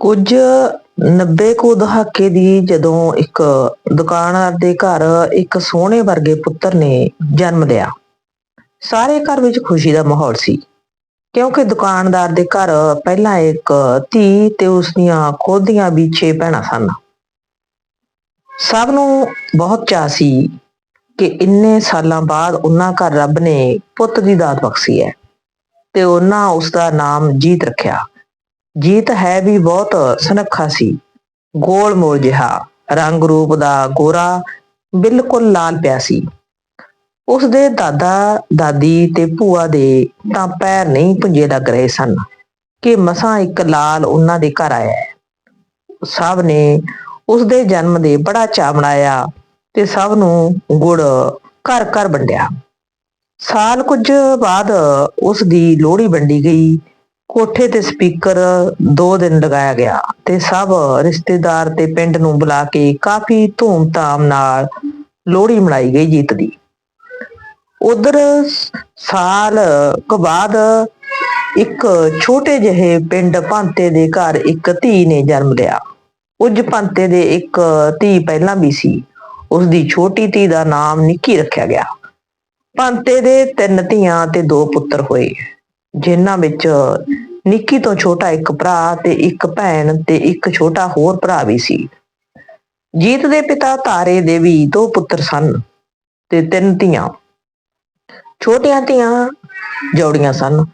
ਕੁਝ 90 ਕੁ ਦਹਾਕੇ ਦੀ ਜਦੋਂ ਇੱਕ ਦੁਕਾਨਦਾਰ ਦੇ ਘਰ ਇੱਕ ਸੋਹਣੇ ਵਰਗੇ ਪੁੱਤਰ ਨੇ ਜਨਮ ਲਿਆ। ਸਾਰੇ ਘਰ ਵਿੱਚ ਖੁਸ਼ੀ ਦਾ ਮਾਹੌਲ ਸੀ, ਕਿਉਂਕਿ ਦੁਕਾਨਦਾਰ ਦੇ ਘਰ ਪਹਿਲਾਂ ਇੱਕ ਧੀ ਤੇ ਉਸ ਦੀਆਂ ਖੁਦ ਦੀਆਂ ਵੀ 6 ਭੈਣਾਂ ਸਨ। ਸਭ ਨੂੰ ਬਹੁਤ ਚਾਅ ਸੀ ਕਿ ਇੰਨੇ ਸਾਲਾਂ ਬਾਅਦ ਉਹਨਾਂ ਘਰ ਰੱਬ ਨੇ ਪੁੱਤ ਦੀ ਦਾਤ ਬਖਸ਼ੀ ਹੈ ਤੇ ਉਹਨਾਂ ਉਸ ਦਾ ਨਾਮ ਜੀਤ ਰੱਖਿਆ। ਜੀਤ ਹੈ ਵੀ ਬਹੁਤ ਸੁਨੱਖਾ ਸੀ। ਗੋਲ ਮੋਲ ਜਿਹਾ, ਰੰਗ ਰੂਪ ਦਾ ਗੋਰਾ ਬਿਲਕੁਲ ਲਾਲ ਪਿਆ ਸੀ। ਉਸ ਦੇ ਦਾਦਾ, ਦਾਦੀ ਤੇ ਭੂਆ ਦੇ ਤਾਂ ਪੈਰ ਨਹੀਂ ਪੁੰਜੇ ਲੱਗ ਰਹੇ ਸਨ ਕਿ ਮਸਾਂ ਇੱਕ ਲਾਲ ਉਹਨਾਂ ਦੇ ਘਰ ਆਇਆ ਹੈ। ਸਭ ਨੇ ਉਸ ਦੇ ਜਨਮ ਦੇ ਬੜਾ ਚਾਅ ਮਨਾਇਆ ਤੇ ਸਭ ਨੂੰ ਗੁੜ ਘਰ ਘਰ ਵੰਡਿਆ। ਸਾਲ ਕੁਝ ਬਾਅਦ ਉਸ ਦੀ ਲੋਹੜੀ ਵੰਡੀ ਗਈ ਕੋਠੇ ਤੇ ਸਪੀਕਰ ਦੋ ਦਿਨ ਲਗਾਇਆ ਗਿਆ ਤੇ ਸਭ ਰਿਸ਼ਤੇਦਾਰ ਤੇ ਪਿੰਡ ਨੂੰ ਬੁਲਾ ਕੇ ਕਾਫੀ ਧੂਮ-ਧਾਮ ਨਾਲ ਲੋਹੜੀ ਮਨਾਈ ਗਈ ਜੀਤ ਦੀ। ਉਧਰ ਸਾਲ ਕੁ ਬਾਅਦ ਇੱਕ ਛੋਟੇ ਜਿਹੇ ਪਿੰਡ ਭਾਂਤੇ ਦੇ ਘਰ ਇੱਕ ਧੀ ਨੇ ਜਨਮ ਲਿਆ। ਉਜ ਭਾਂਤੇ ਦੇ ਇੱਕ ਧੀ ਪਹਿਲਾਂ ਵੀ ਸੀ। ਉਸ ਦੀ ਛੋਟੀ ਧੀ ਦਾ ਨਾਮ ਨਿੱਕੀ ਰੱਖਿਆ ਗਿਆ। ਭਾਂਤੇ ਦੇ ਤਿੰਨ ਧੀਆਂ ਤੇ ਦੋ ਪੁੱਤਰ ਹੋਏ। ਜਿਨ੍ਹਾਂ ਵਿੱਚ ਨਿੱਕੀ ਤੋਂ ਛੋਟਾ ਇੱਕ ਭਰਾ ਤੇ ਇੱਕ ਭੈਣ ਤੇ ਇੱਕ ਛੋਟਾ ਹੋਰ ਭਰਾ ਵੀ ਸੀ। ਜੀਤ ਦੇ ਪਿਤਾ ਤਾਰੇ ਦੇ ਵੀ ਦੋ ਪੁੱਤਰ ਸਨ ਤੇ ਤਿੰਨ ਧੀਆਂ। ਛੋਟੀਆਂ ਧੀਆਂ ਜੋੜੀਆਂ ਸਨ,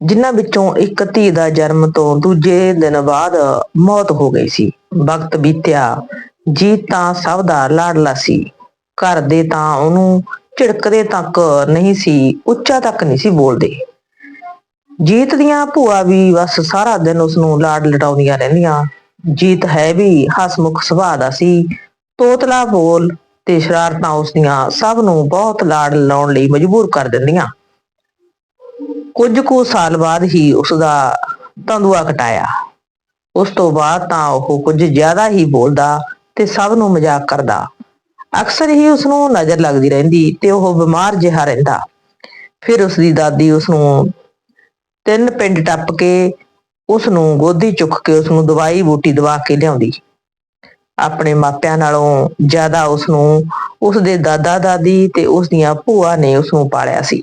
ਜਿਨ੍ਹਾਂ ਵਿੱਚੋਂ ਇੱਕ ਧੀ ਦਾ ਜਨਮ ਤੋਂ ਦੂਜੇ ਦਿਨ ਬਾਅਦ ਮੌਤ ਹੋ ਗਈ ਸੀ। ਵਕਤ ਬੀਤਿਆ, ਜੀਤ ਤਾਂ ਸਭ ਦਾ ਲਾਡਲਾ ਸੀ। ਘਰ ਦੇ ਤਾਂ ਉਹਨੂੰ ਝਿੜਕਦੇ ਤੱਕ ਨਹੀਂ ਸੀ, ਉੱਚਾ ਤੱਕ ਨਹੀਂ ਸੀ ਬੋਲਦੇ। ਜੀਤ ਦੀਆਂ ਭੂਆ ਵੀ ਬਸ ਸਾਰਾ ਦਿਨ ਉਸ ਨੂੰ ਲਾਡ ਲਟਾਉਂਦੀਆਂ ਰਹਿੰਦੀਆਂ। ਜੀਤ ਹੈ ਵੀ ਹਸਮੁਖ ਸੁਭਾਅ ਦਾ ਸੀ। ਤੋਤਲਾ ਬੋਲ ਤੇ ਸ਼ਰਾਰਤਾਂ ਉਸ ਦੀਆਂ ਸਭ ਨੂੰ ਬਹੁਤ ਲਾਡ ਲਾਉਣ ਲਈ ਮਜਬੂਰ ਕਰ ਦਿੰਦੀਆਂ। ਕੁਝ ਕੁ ਸਾਲ ਬਾਅਦ ਹੀ ਉਸ ਦਾ ਤੰਦੂਆ ਕਟਾਇਆ ਉਸ ਤੋਂ ਬਾਅਦ ਤਾਂ ਉਹ ਕੁਝ ਜ਼ਿਆਦਾ ਹੀ ਬੋਲਦਾ ਤੇ ਸਭ ਨੂੰ ਮਜ਼ਾਕ ਕਰਦਾ। ਅਕਸਰ ਹੀ ਉਸ ਨੂੰ ਨਜ਼ਰ ਲੱਗਦੀ ਰਹਿੰਦੀ ਤੇ ਉਹ ਬਿਮਾਰ ਜਿਹਾ ਰਹਿੰਦਾ। ਫਿਰ ਉਸ ਦੀ ਦਾਦੀ ਉਸ ਨੂੰ ਤਿੰਨ ਪਿੰਡ ਟੱਪ ਕੇ ਉਸ ਨੂੰ ਗੋਦੀ ਚੁੱਕ ਕੇ ਉਸ ਨੂੰ ਦਵਾਈ ਬੂਟੀ ਦਵਾ ਕੇ ਲਿਆਉਂਦੀ। ਆਪਣੇ ਮਾਪਿਆਂ ਨਾਲੋਂ ਜ਼ਿਆਦਾ ਉਸ ਨੂੰ ਉਸ ਦੇ ਦਾਦਾ ਦਾਦੀ ਤੇ ਉਸ ਦੀਆਂ ਭੂਆ ਨੇ ਉਸ ਨੂੰ ਪਾਲਿਆ ਸੀ।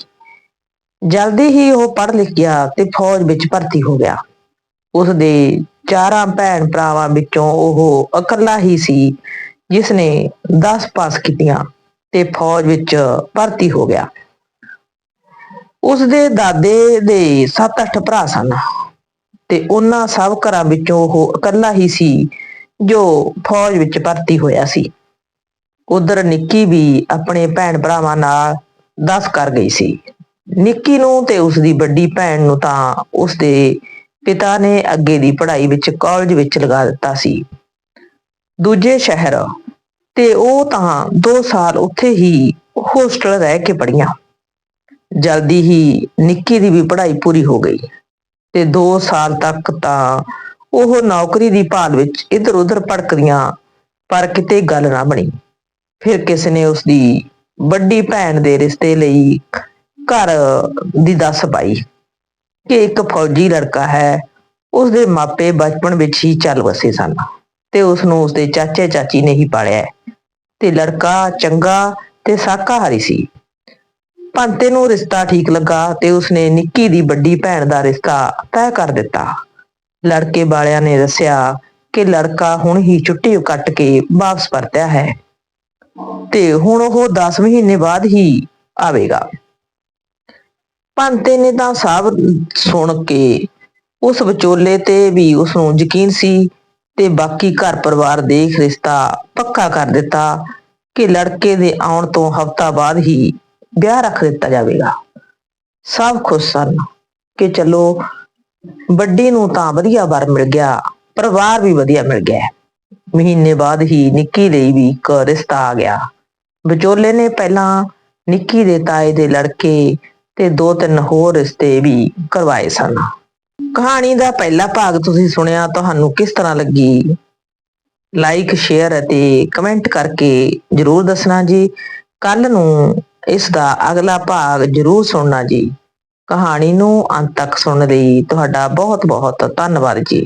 ਜਲਦੀ ਹੀ ਉਹ ਪੜ੍ਹ ਲਿਖ ਗਿਆ ਤੇ ਫੌਜ ਵਿੱਚ ਭਰਤੀ ਹੋ ਗਿਆ। ਉਸ ਦੇ ਚਾਰਾਂ ਭੈਣ ਭਰਾਵਾਂ ਵਿੱਚੋਂ ਉਹ ਇਕੱਲਾ ਹੀ ਸੀ ਜਿਸ ਨੇ 10 ਪਾਸ ਕੀਤੀਆਂ ਤੇ ਫੌਜ ਵਿੱਚ ਭਰਤੀ ਹੋ ਗਿਆ। ਉਸ ਦੇ ਦਾਦੇ ਦੇ 7-8 ਭਰਾ ਸਨ ਤੇ ਉਹਨਾਂ ਸਭ ਘਰਾਂ ਵਿੱਚੋਂ ਉਹ ਇਕੱਲਾ ਹੀ ਸੀ ਜੋ ਫੌਜ ਵਿੱਚ ਭਰਤੀ ਹੋਇਆ ਸੀ। ਉਧਰ ਨਿੱਕੀ ਵੀ ਆਪਣੇ ਭੈਣ ਭਰਾਵਾਂ ਨਾਲ 10 ਕਰ ਗਈ ਸੀ। ਨਿੱਕੀ ਨੂੰ ਤੇ ਉਸ ਦੀ ਵੱਡੀ ਭੈਣ ਨੂੰ ਤਾਂ ਉਸ ਦੇ ਪਿਤਾ ਨੇ ਅੱਗੇ ਦੀ ਪੜ੍ਹਾਈ ਵਿੱਚ ਕਾਲਜ ਵਿੱਚ ਲਗਾ ਦਿੱਤਾ ਸੀ। ਦੂਜੇ ਸ਼ਹਿਰ ਤੇ ਉਹ ਤਾਂ 2 ਸਾਲ ਉੱਥੇ ਹੀ ਹੋਸਟਲ ਰਹਿ ਕੇ ਪੜ੍ਹੀਆਂ। ਜਲਦੀ ਹੀ ਨਿੱਕੀ ਦੀ ਵੀ ਪੜ੍ਹਾਈ ਪੂਰੀ ਹੋ ਗਈ ਤੇ 2 ਸਾਲ ਤੱਕ ਤਾਂ ਉਹ ਨੌਕਰੀ ਦੀ ਭਾਲ ਵਿੱਚ ਇੱਧਰ ਉੱਧਰ ਭੜਕਦੀਆਂ, ਪਰ ਕਿਤੇ ਗੱਲ ਨਾ ਬਣੀ। ਫਿਰ ਕਿਸੇ ਨੇ ਉਸ ਦੀ ਵੱਡੀ ਭੈਣ ਦੇ ਰਿਸ਼ਤੇ ਲਈ ਘਰ ਦੀ ਦੱਸ ਪਾਈ ਕਿ ਇੱਕ ਫੌਜੀ ਲੜਕਾ ਹੈ ਉਸ ਦੇ ਮਾਪੇ ਬਚਪਨ ਵਿੱਚ ਹੀ ਚੱਲ ਵਸੇ ਸਨ ਤੇ ਉਸ ਨੂੰ ਉਸ ਦੇ ਚਾਚੇ ਚਾਚੀ ਨੇ ਹੀ ਪਾਲਿਆ ਤੇ ਲੜਕਾ ਚੰਗਾ ਤੇ ਸ਼ਾਕਾਹਾਰੀ ਸੀ। ਪੰਤੇ ਨੂੰ ਰਿਸ਼ਤਾ ਠੀਕ ਲੱਗਾ ਤੇ ਉਸਨੇ ਨਿੱਕੀ ਦੀ ਵੱਡੀ ਭੈਣ ਦਾ ਰਿਸ਼ਤਾ ਤੈਅ ਕਰ ਦਿੱਤਾ। ਲੜਕੇ ਵਾਲਿਆਂ ਨੇ ਦੱਸਿਆ ਕਿ ਲੜਕਾ ਹੁਣ ਹੀ ਛੁੱਟੀ ਕੱਟ ਕੇ ਵਾਪਸ ਪਰਤਿਆ ਹੈ ਤੇ ਹੁਣ ਉਹ 10 ਮਹੀਨੇ ਬਾਅਦ ਹੀ ਆਵੇਗਾ। ਪੰਤੇ ਨੇ ਤਾਂ ਸਭ ਸੁਣ ਕੇ ਉਸ ਵਿਚੋਲੇ ਤੇ ਵੀ ਉਸ ਨੂੰ ਯਕੀਨ ਸੀ ਤੇ ਬਾਕੀ ਘਰ ਪਰਿਵਾਰ ਦੇਖ ਰਿਸ਼ਤਾ ਪੱਕਾ ਕਰ ਦਿੱਤਾ ਕਿ ਲੜਕੇ ਦੇ ਆਉਣ ਤੋਂ ਹਫ਼ਤਾ ਬਾਅਦ ਹੀ ਵਿਆਹ ਰੱਖ ਦਿੱਤਾ ਜਾਵੇਗਾ। ਸਭ ਖੁਸ਼ ਸਨ ਕਿ ਚਲੋ ਵੱਡੀ ਨੂੰ ਤਾਂ ਵਧੀਆ ਵਰ ਮਿਲ ਗਿਆ, ਪਰਿਵਾਰ ਵੀ ਵਧੀਆ ਮਿਲ ਗਿਆ। ਮਹੀਨੇ ਬਾਅਦ ਹੀ ਨਿੱਕੀ ਲਈ ਵੀ ਇੱਕ ਰਿਸ਼ਤਾ ਆ ਗਿਆ। ਵਿਚੋਲੇ ਨੇ ਪਹਿਲਾਂ ਨਿੱਕੀ ਦੇ ਤਾਏ ਦੇ ਲੜਕੇ ਤੇ ਦੋ ਤਿੰਨ ਹੋਰ ਰਿਸ਼ਤੇ ਵੀ ਕਰਵਾਏ ਸਨ। ਕਹਾਣੀ ਦਾ ਪਹਿਲਾ ਭਾਗ ਤੁਸੀਂ ਸੁਣਿਆ, ਤੁਹਾਨੂੰ ਕਿਸ ਤਰ੍ਹਾਂ ਲੱਗੀ? ਲਾਈਕ ਸ਼ੇਅਰ ਅਤੇ ਕਮੈਂਟ ਕਰਕੇ ਜਰੂਰ ਦੱਸਣਾ ਜੀ। ਕੱਲ ਨੂੰ ਇਸ ਦਾ ਅਗਲਾ ਭਾਗ ਜਰੂਰ ਸੁਣਨਾ ਜੀ। ਕਹਾਣੀ ਨੂੰ ਅੰਤ ਤੱਕ ਸੁਣਨ ਲਈ। ਤੁਹਾਡਾ ਬਹੁਤ ਬਹੁਤ ਧੰਨਵਾਦ ਜੀ।